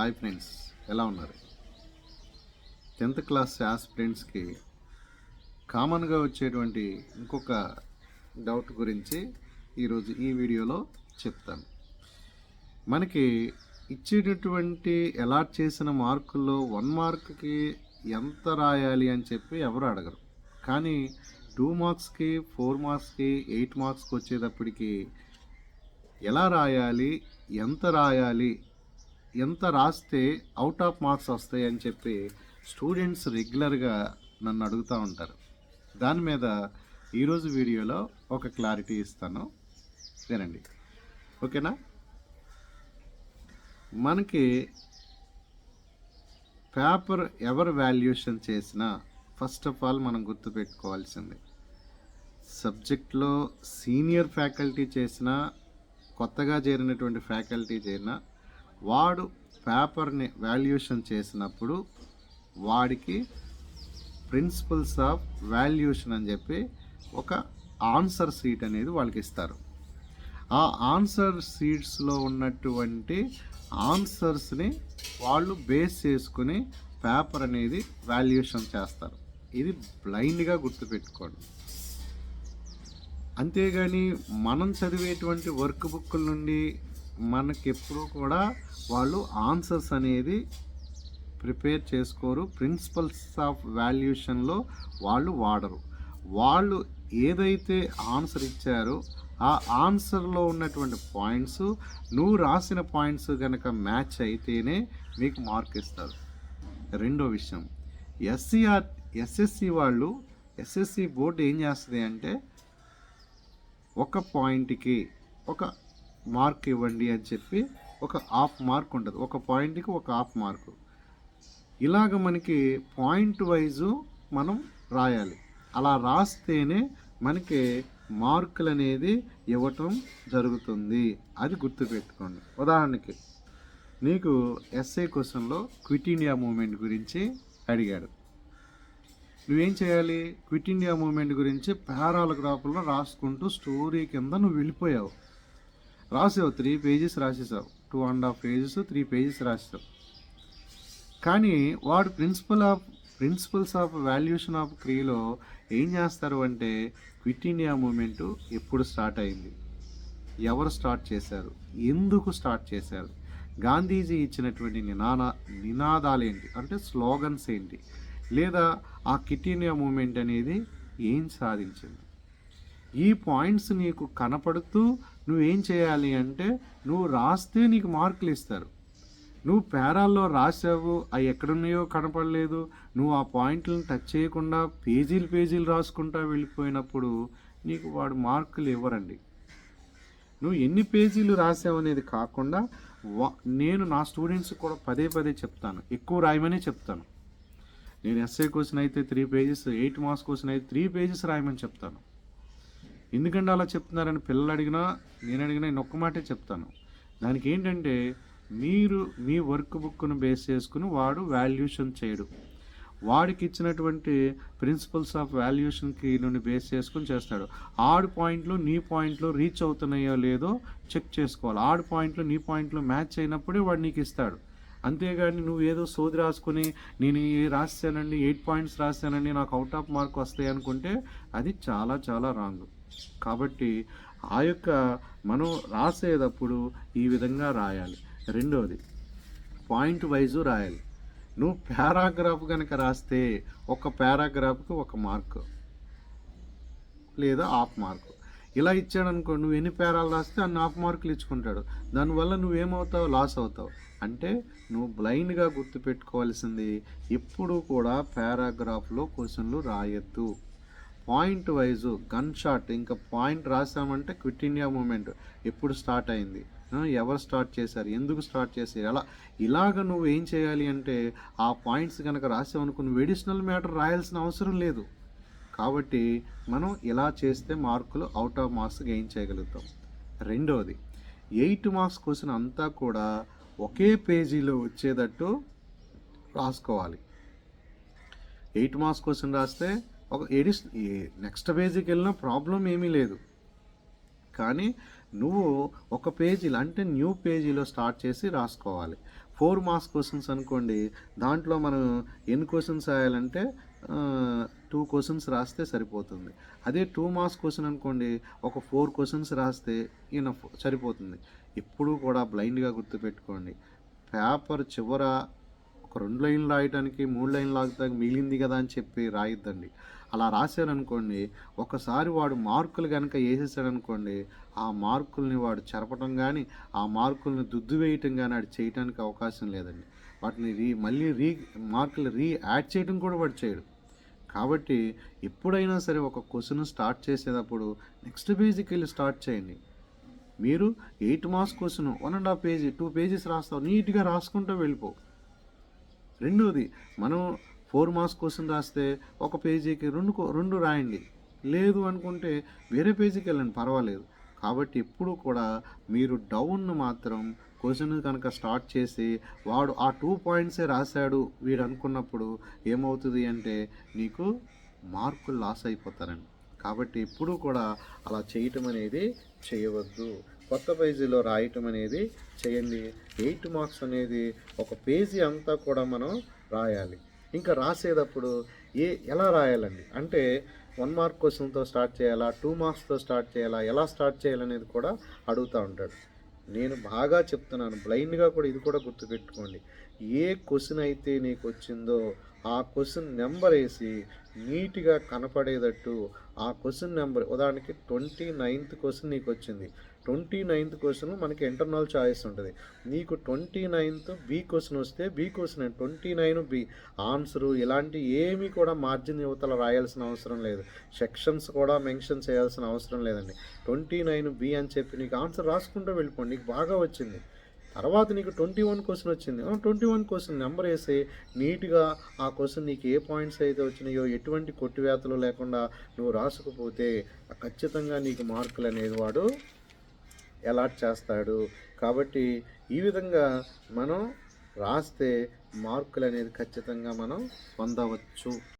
Hi friends ఎలా ఉన్నారు? Tenth class ఆస్పిరెంట్స్కి కామన్గా వచ్చేటువంటి ఇంకొక డౌట్ గురించి ఈరోజు ఈ వీడియోలో చెప్తాను. మనకి ఇచ్చేటటువంటి అలాట్ చేసిన మార్కుల్లో వన్ మార్క్కి ఎంత రాయాలి అని చెప్పి ఎవరు అడగరు. కానీ టూ మార్క్స్కి ఫోర్ మార్క్స్కి ఎయిట్ మార్క్స్కి వచ్చేటప్పటికి ఎలా రాయాలి ఎంత రాయాలి ఎంత రాస్తే అవుట్ ఆఫ్ మార్క్స్ వస్తాయి అని చెప్పి స్టూడెంట్స్ రెగ్యులర్గా నన్ను అడుగుతూ ఉంటారు. దాని మీద ఈరోజు వీడియోలో ఒక క్లారిటీ ఇస్తాను. వినండి. ఓకేనా మనకి పేపర్ ఎవరు వాల్యుయేషన్ చేసినా ఫస్ట్ ఆఫ్ ఆల్ మనం గుర్తుపెట్టుకోవాల్సింది సబ్జెక్ట్లో సీనియర్ ఫ్యాకల్టీ చేసిన కొత్తగా చేరినటువంటి ఫ్యాకల్టీ చేరిన వాడు పేపర్ని వాల్యుయేషన్ చేసినప్పుడు వాడికి ప్రిన్సిపల్స్ ఆఫ్ వాల్యుయేషన్ అని చెప్పి ఒక ఆన్సర్ సీట్ అనేది వాళ్ళకి ఇస్తారు. ఆ ఆన్సర్ సీట్స్లో ఉన్నటువంటి ఆన్సర్స్ని వాళ్ళు బేస్ చేసుకుని పేపర్ అనేది వాల్యుయేషన్ చేస్తారు. ఇది బ్లైండ్గా గుర్తుపెట్టుకోండి. అంతేగాని మనం చదివేటువంటి వర్క్ బుక్ల నుండి మనకెప్పుడు కూడా వాళ్ళు ఆన్సర్స్ అనేది ప్రిపేర్ చేసుకోరు. ప్రిన్సిపల్స్ ఆఫ్ వాల్యుయేషన్లో వాళ్ళు వాడరు. వాళ్ళు ఏదైతే ఆన్సర్ ఇచ్చారో ఆ ఆన్సర్లో ఉన్నటువంటి పాయింట్స్ నువ్వు రాసిన పాయింట్స్ కనుక మ్యాచ్ అయితేనే మీకు మార్క్ ఇస్తారు. రెండో విషయం ఎస్సీఆర్ ఎస్ఎస్సి వాళ్ళు ఎస్ఎస్సి బోర్డు ఏం చేస్తుంది అంటే ఒక పాయింట్కి ఒక మార్క్ ఇవ్వండి అని చెప్పి ఒక హాఫ్ మార్క్ ఉంటుంది. ఒక పాయింట్కి ఒక హాఫ్ మార్కు. ఇలాగ మనకి పాయింట్ వైజు మనం రాయాలి. అలా రాస్తేనే మనకి మార్కులు అనేది ఇవ్వటం జరుగుతుంది అది గుర్తుపెట్టుకోండి. ఉదాహరణకి నీకు ఎస్ఏ క్వశ్చన్లో క్విట్ ఇండియా మూమెంట్ గురించి అడిగాడు. నువ్వేం చేయాలి? క్విట్ ఇండియా మూమెంట్ గురించి పారాగ్రాఫ్లో రాసుకుంటూ స్టోరీ కింద నువ్వు వెళ్ళిపోయావు. రాసావు three pages రాసేసావు. Two and half pages three pages రాసావు కానీ వాడు principal of principles of valuation of క్రియలో ఏం చేస్తారు అంటే క్విట్ ఇండియా మూమెంట్ ఎప్పుడు స్టార్ట్ అయింది. ఎవరు స్టార్ట్ చేశారు? ఎందుకు స్టార్ట్ చేశారు? గాంధీజీ ఇచ్చినటువంటి నినాద నినాదాలు ఏంటి? అంటే స్లోగన్స్ ఏంటి? లేదా ఆ క్విట్ ఇండియా మూమెంట్ అనేది ఏం సాధించింది? ఈ పాయింట్స్ నీకు కనపడుతూ నువ్వేం చేయాలి అంటే నువ్వు రాస్తే నీకు మార్కులు ఇస్తారు. నువ్వు పేరాల్లో రాసావు అవి ఎక్కడున్నాయో కనపడలేదు. నువ్వు ఆ పాయింట్లను టచ్ చేయకుండా పేజీలు పేజీలు రాసుకుంటా వెళ్ళిపోయినప్పుడు నీకు వాడు మార్కులు ఇవ్వరండి. నువ్వు ఎన్ని పేజీలు రాసావు అనేది కాకుండా వా- నేను నా స్టూడెంట్స్ కూడా పదే పదే చెప్తాను. ఎక్కువ రాయమని చెప్తాను. నేను ఎస్ఏ క్వశ్చన్ అయితే three pages eight marks question అయితే త్రీ పేజెస్ రాయమని చెప్తాను. ఎందుకంటే అలా చెప్తున్నారని పిల్లలు అడిగినా నేను అడిగినా నేను ఒక్క మాటే చెప్తాను. దానికి ఏంటంటే మీరు మీ వర్క్ బుక్ను బేస్ చేసుకుని వాడు వాల్యుయేషన్ చేయడు. వాడికి ఇచ్చినటువంటి ప్రిన్సిపల్స్ ఆఫ్ వాల్యుయేషన్కి నుండి బేస్ చేసుకుని చేస్తాడు. ఆడు పాయింట్లు నీ పాయింట్లు రీచ్ అవుతున్నాయో లేదో చెక్ చేసుకోవాలి. ఆడు పాయింట్లు నీ పాయింట్లు మ్యాచ్ అయినప్పుడే వాడు నీకు ఇస్తాడు. అంతేగాని నువ్వు ఏదో సోది రాసుకుని నేను ఈ రాశానండి ఎయిట్ పాయింట్స్ రాశానండి నాకు అవుట్ ఆఫ్ మార్క్ వస్తాయి అనుకుంటే అది చాలా చాలా రాంగ్. కాబట్టి ఆ యొక్క మనం రాసేటప్పుడు ఈ విధంగా రాయాలి. రెండవది పాయింట్ వైజు రాయాలి. నువ్వు పారాగ్రాఫ్ కనుక రాస్తే ఒక పారాగ్రాఫ్కి ఒక మార్కు లేదా హాఫ్ మార్కు. ఇలా ఇచ్చాడు అనుకో నువ్వు ఎన్ని పేరాలు రాస్తే అన్ని హాఫ్ మార్కులు ఇచ్చుకుంటాడు. దానివల్ల నువ్వేమవుతావు? లాస్ అవుతావు. అంటే నువ్వు బ్లైండ్గా గుర్తుపెట్టుకోవాల్సింది ఎప్పుడు కూడా పారాగ్రాఫ్లో క్వశ్చన్లు రాయొద్దు. పాయింట్ వైజు గన్ షాట్ ఇంకా పాయింట్ రాసామంటే క్విట్ ఇండియా మూమెంట్ ఎప్పుడు స్టార్ట్ అయింది? ఎవరు స్టార్ట్ చేశారు? ఎందుకు స్టార్ట్ చేశారు? ఎలా ఇలాగ నువ్వు ఏం చేయాలి అంటే ఆ పాయింట్స్ కనుక రాసావనుకో నువ్వు ఎడిషనల్ మ్యాటర్ రాయాల్సిన అవసరం లేదు. కాబట్టి మనం ఇలా చేస్తే మార్కులు అవుట్ ఆఫ్ మార్క్స్ గెయిన్ చేయగలుగుతాం. రెండవది ఎయిట్ మార్క్స్ క్వశ్చన్ అంతా కూడా ఒకే పేజీలో వచ్చేటట్టు రాసుకోవాలి. ఎయిట్ మార్క్స్ క్వశ్చన్ రాస్తే ఒక ఎడిస్ నెక్స్ట్ పేజీకి వెళ్ళినా ప్రాబ్లం ఏమీ లేదు. కానీ నువ్వు ఒక పేజీలో అంటే న్యూ పేజీలో స్టార్ట్ చేసి రాసుకోవాలి. ఫోర్ మార్క్స్ క్వశ్చన్స్ అనుకోండి దాంట్లో మనం ఎన్ని క్వశ్చన్స్ రాయాలంటే టూ క్వశ్చన్స్ రాస్తే సరిపోతుంది. అదే టూ మార్క్స్ క్వశ్చన్ అనుకోండి ఒక ఫోర్ క్వశ్చన్స్ రాస్తే ఈయన సరిపోతుంది. ఎప్పుడూ కూడా బ్లైండ్గా గుర్తుపెట్టుకోండి. పేపర్ చివర ఒక రెండు లైన్లు రాయడానికి మూడు లైన్లు రాయడానికి మిగిలింది కదా అని చెప్పి రాయొద్దండి. అలా రాశారనుకోండి ఒకసారి వాడు మార్కులు కనుక వేసేసాడనుకోండి ఆ మార్కుల్ని వాడు చెరపటం కానీ ఆ మార్కుల్ని దుద్దు వేయటం కానీ వాడు చేయడానికి అవకాశం లేదండి. వాటిని రీ మళ్ళీ రీ మార్కులు రీ యాడ్ చేయడం కూడా వాడు చేయడు. కాబట్టి ఎప్పుడైనా సరే ఒక క్వశ్చన్ స్టార్ట్ చేసేటప్పుడు నెక్స్ట్ పేజీకి వెళ్ళి స్టార్ట్ చేయండి. మీరు eight marks question one and half page two pages రాస్తావు నీట్గా రాసుకుంటూ వెళ్ళిపోవు రెండోది మనం ఫోర్ మార్క్స్ క్వశ్చన్ రాస్తే ఒక పేజీకి రెండు కో- రెండు రాయండి. లేదు అనుకుంటే వేరే పేజీకి వెళ్ళండి పర్వాలేదు. కాబట్టి ఎప్పుడు కూడా మీరు డౌన్ మాత్రం క్వశ్చన్ కనుక స్టార్ట్ చేసి వాడు ఆ టూ పాయింట్సే రాశాడు వీడు అనుకున్నప్పుడు ఏమవుతుంది అంటే నీకు మార్కులు లాస్ అయిపోతారండి. కాబట్టి ఎప్పుడూ కూడా అలా చేయటం అనేది చేయవద్దు. కొత్త పేజీలో రాయటం అనేది చేయండి. ఎయిట్ మార్క్స్ అనేది ఒక పేజీ అంతా కూడా మనం రాయాలి. ఇంకా రాసేటప్పుడు ఏ ఎలా రాయాలండి? అంటే వన్ మార్క్ క్వశ్చన్తో స్టార్ట్ చేయాలా? టూ మార్క్స్తో స్టార్ట్ చేయాలా? ఎలా స్టార్ట్ చేయాలనేది కూడా అడుగుతూ ఉంటాడు. నేను బాగా చెప్తున్నాను. బ్లైండ్గా కూడా ఇది కూడా గుర్తుపెట్టుకోండి. ఏ క్వశ్చన్ అయితే నీకు వచ్చిందో ఆ క్వశ్చన్ నెంబర్ వేసి నీట్గా కనపడేటట్టు ఆ క్వశ్చన్ నెంబర్ ఉదాహరణకి ట్వంటీ నైన్త్ క్వశ్చన్ నీకు వచ్చింది ట్వంటీ నైన్త్ క్వశ్చన్ మనకి ఇంటర్నల్ చాయిస్ ఉంటుంది. నీకు ట్వంటీ నైన్త్ బి క్వశ్చన్ వస్తే B question twenty nine B. Answer ఇలాంటి ఏమీ కూడా మార్జిన్ యువతలు రాయాల్సిన అవసరం లేదు. సెక్షన్స్ కూడా మెన్షన్ చేయాల్సిన అవసరం లేదండి. ట్వంటీ నైన్ బి అని చెప్పి నీకు ఆన్సర్ రాసుకుంటూ వెళ్ళిపోండి నీకు బాగా వచ్చింది. తర్వాత నీకు ట్వంటీ వన్ క్వశ్చన్ వచ్చింది. ట్వంటీ వన్ క్వశ్చన్ నెంబర్ వేసి నీట్గా ఆ క్వశ్చన్ నీకు ఏ పాయింట్స్ అయితే వచ్చినాయో ఎటువంటి కొట్టివేతలు లేకుండా నువ్వు రాసుకుపోతే ఖచ్చితంగా నీకు మార్కులు అనేది వాడు అలాట్ చేస్తాడు. కాబట్టి ఈ విధంగా మనం రాస్తే మార్కులు అనేది ఖచ్చితంగా మనం పొందవచ్చు.